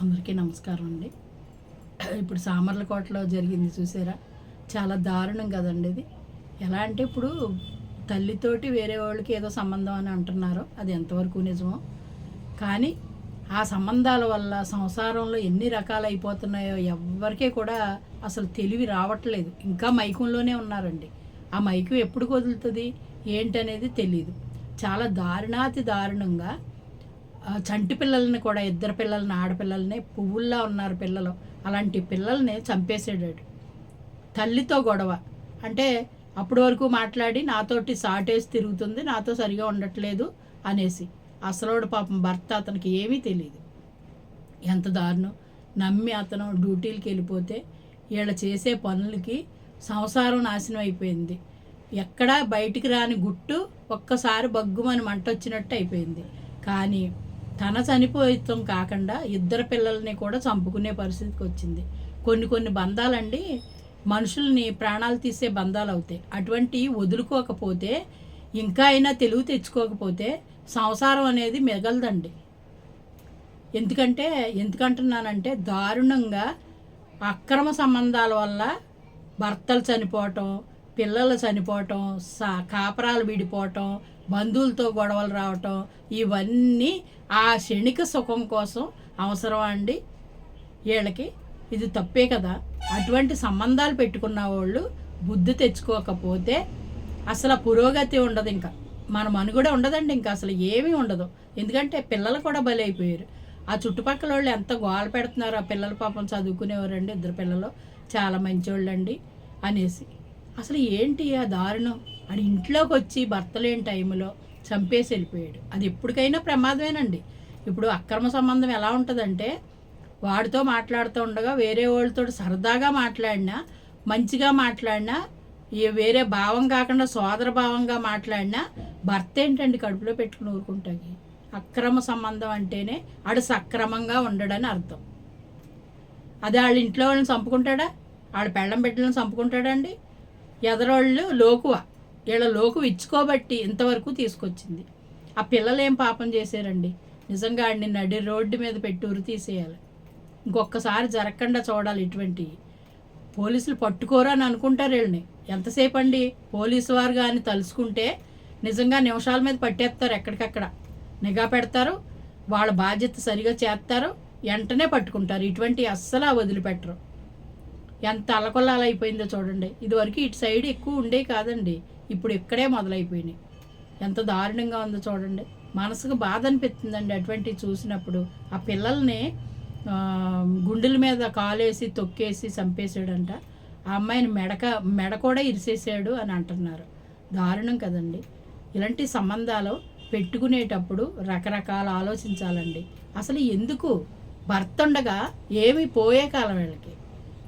అందరికీ నమస్కారం అండి. ఇప్పుడు సామర్లకోటలో జరిగింది చూసారా? చాలా దారుణం కదండి ఇది. ఎలా అంటే ఇప్పుడు తల్లితోటి వేరే వాళ్ళకి ఏదో సంబంధం అని అంటున్నారు అది ఎంతవరకు నిజమో. కానీ ఆ సంబంధాల వల్ల సంసారంలో ఎన్ని రకాలు అయిపోతున్నాయో ఎవ్వరికీ కూడా అసలు తెలివి రావట్లేదు. ఇంకా మైకంలోనే ఉన్నారండి. ఆ మైకం ఎప్పుడు వదులుతుంది ఏంటనేది తెలియదు చాలా దారుణాతి దారుణంగా చంటి పిల్లల్ని కూడా ఇద్దరు పిల్లల్ని ఆడపిల్లల్ని పువ్వుల్లా ఉన్నారు పిల్లలు. అలాంటి పిల్లల్ని చంపేసాడు తల్లితో గొడవ. అంటే అప్పటి వరకు మాట్లాడి నాతోటి సాటేసి తిరుగుతుంది నాతో సరిగా ఉండట్లేదు అనేసి. అసలోడు పాపం భర్త అతనికి ఏమీ తెలియదు ఎంత దారుణం. నమ్మి అతను డ్యూటీలకి వెళ్ళిపోతే వీళ్ళ చేసే పనులకి సంసారం నాశనం అయిపోయింది. ఎక్కడా బయటికి రాని గుట్టు ఒక్కసారి బగ్గుమని మంట వచ్చినట్టు అయిపోయింది. కానీ తన చనిపోయితం కాకుండా ఇద్దరు పిల్లల్ని కూడా చంపుకునే పరిస్థితికి వచ్చింది. కొన్ని కొన్ని బంధాలండి మనుషుల్ని ప్రాణాలు తీసే బంధాలు అవుతాయి. అటువంటి వదులుకోకపోతే ఇంకా అయినా తెలివి తెచ్చుకోకపోతే సంసారం అనేది మిగలదండి. ఎందుకంటే ఎందుకంటున్నానంటే దారుణంగా అక్రమ సంబంధాల వల్ల భర్తలు చనిపోవటం పిల్లలు చనిపోవటం సా కాపరాలు విడిపోవటం బంధువులతో గొడవలు రావటం ఇవన్నీ ఆ క్షణిక సుఖం కోసం అవసరం అండి. వీళ్ళకి ఇది తప్పే కదా. అటువంటి సంబంధాలు పెట్టుకున్న వాళ్ళు బుద్ధి తెచ్చుకోకపోతే అసలు పురోగతి ఉండదు ఇంకా. మన మనుగడ ఉండదండి ఇంకా అసలు ఏమీ ఉండదు. ఎందుకంటే పిల్లలు కూడా బలైపోయారు ఆ చుట్టుపక్కల వాళ్ళు ఎంత గోల పెడుతున్నారు. ఆ పిల్లల పాపం చదువుకునేవారండి ఇద్దరు పిల్లలు. చాలా మంచోళ్ళండి అనేసి. అసలు ఏంటి ఆ దారుణం? అది ఇంట్లోకి వచ్చి భర్త లేని టైంలో చంపేసి వెళ్ళిపోయాడు. అది ఎప్పటికైనా ప్రమాదమేనండి. ఇప్పుడు అక్రమ సంబంధం ఎలా ఉంటుందంటే వాడితో మాట్లాడుతూ ఉండగా వేరే వాళ్ళతో సరదాగా మాట్లాడినా మంచిగా మాట్లాడినా ఈ వేరే భావం కాకుండా సోదర భావంగా మాట్లాడినా భర్త ఏంటండి కడుపులో పెట్టుకుని ఊరుకుంటాకి అక్రమ సంబంధం అంటేనే ఆడు సక్రమంగా ఉండడని అర్థం. అదే వాళ్ళ ఇంట్లో వాళ్ళని చంపుకుంటాడా? ఆడ పెళ్ళం బిడ్డలను చంపుకుంటాడా అండి? ఎదరోళ్ళు లోకువ. వీళ్ళ లోకు ఇచ్చుకోబట్టి ఇంతవరకు తీసుకొచ్చింది. ఆ పిల్లలు ఏం పాపం చేశారండి? నిజంగా ఆడిని నడి రోడ్డు మీద పెట్టి ఉరి తీసేయాలి. ఇంకొకసారి జరగకుండా చూడాలి ఇటువంటి పోలీసులు పట్టుకోరు అని అనుకుంటారు వీళ్ళని. ఎంతసేపు అండి పోలీసు వారు కానీ తలుసుకుంటే నిజంగా నిమిషాల మీద పట్టేస్తారు ఎక్కడికక్కడ. నిఘా పెడతారు వాళ్ళ బాధ్యత సరిగా చేస్తారు వెంటనే పట్టుకుంటారు. ఇటువంటి అస్సలు వదిలిపెట్టరు. ఎంత అలకొల్లాలైపోయిందో చూడండి. ఇదివరకు ఇటు సైడ్ ఎక్కువ ఉండే కాదండి. ఇప్పుడు ఇక్కడే మొదలైపోయినాయి. ఎంత దారుణంగా ఉందో చూడండి. మనసుకు బాధ అనిపిస్తుందండి అటువంటివి చూసినప్పుడు. ఆ పిల్లల్ని గుండెల మీద కాలేసి తొక్కేసి చంపేశాడంట. ఆ అమ్మాయిని మెడక మెడ కూడా ఇరిసేసాడు అని అంటున్నారు. దారుణం కదండి. ఇలాంటి సంబంధాలు పెట్టుకునేటప్పుడు రకరకాల ఆలోచించాలండి. అసలు ఎందుకు? భర్త ఉండగా ఏమి పోయే కాలం వీళ్ళకి.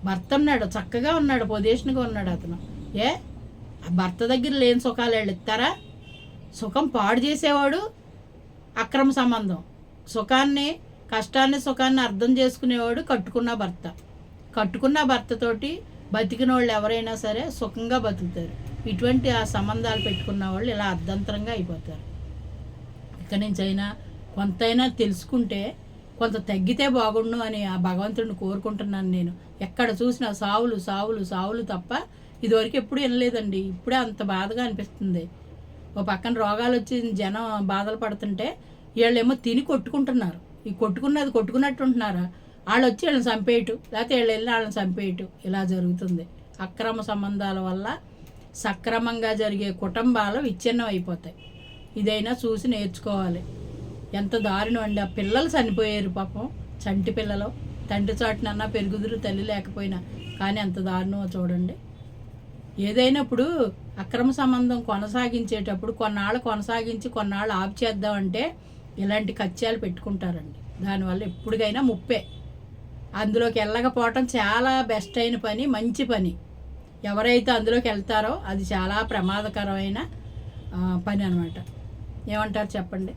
భర్త ఉన్నాడు చక్కగా ఉన్నాడు పొజిషన్గా ఉన్నాడు అతను. ఏ? ఆ భర్త దగ్గర లేని సుఖాలు వీళ్ళు ఇస్తారా సుఖం పాడు చేసేవాడు అక్రమ సంబంధం. సుఖాన్ని కష్టాన్ని సుఖాన్ని అర్థం చేసుకునేవాడు కట్టుకున్న భర్త. కట్టుకున్న భర్తతోటి బతికిన వాళ్ళు ఎవరైనా సరే సుఖంగా బతుకుతారు. ఇటువంటి ఆ సంబంధాలు పెట్టుకున్న వాళ్ళు ఇలా అర్ధంతరంగా అయిపోతారు. ఇక్కడి నుంచి అయినా కొంతైనా తెలుసుకుంటే కొంత తగ్గితే బాగుండు అని ఆ భగవంతుడిని కోరుకుంటున్నాను నేను. ఎక్కడ చూసినా సావులు సావులు సావులు తప్ప ఇదివరకు ఎప్పుడు వినలేదండి. ఇప్పుడే అంత బాధగా అనిపిస్తుంది. ఓ పక్కన రోగాలు వచ్చి జనం బాధలు పడుతుంటే వీళ్ళేమో తిని కొట్టుకుంటున్నారు. ఈ కొట్టుకున్నది కొట్టుకున్నట్టు ఉంటున్నారా. వాళ్ళు వచ్చి వీళ్ళని చంపేయటు లేకపోతే వీళ్ళు వెళ్ళి వాళ్ళని చంపేయటు ఇలా జరుగుతుంది. అక్రమ సంబంధాల వల్ల సక్రమంగా జరిగే కుటుంబాలు విచ్ఛిన్నం అయిపోతాయి. ఇదైనా చూసి నేర్చుకోవాలి. ఎంత దారుణం అండి. ఆ పిల్లలు చనిపోయారు పాపం. చంటి పిల్లలు. తండ్రి చాటునన్నా పెరుగుదురు తల్లి లేకపోయినా. కానీ ఎంత దారుణమో చూడండి. ఏదైనా ఇప్పుడు అక్రమ సంబంధం కొనసాగించేటప్పుడు కొన్నాళ్ళు కొనసాగించి కొన్నాళ్ళు ఆపు చేద్దామంటే ఇలాంటి కత్యాలు పెట్టుకుంటారండి. దానివల్ల ఎప్పటికైనా ముప్పే. అందులోకి వెళ్ళకపోవటం చాలా బెస్ట్ అయిన పని మంచి పని. ఎవరైతే అందులోకి వెళ్తారో అది చాలా ప్రమాదకరమైన పని అనమాట ఏమంటారు చెప్పండి?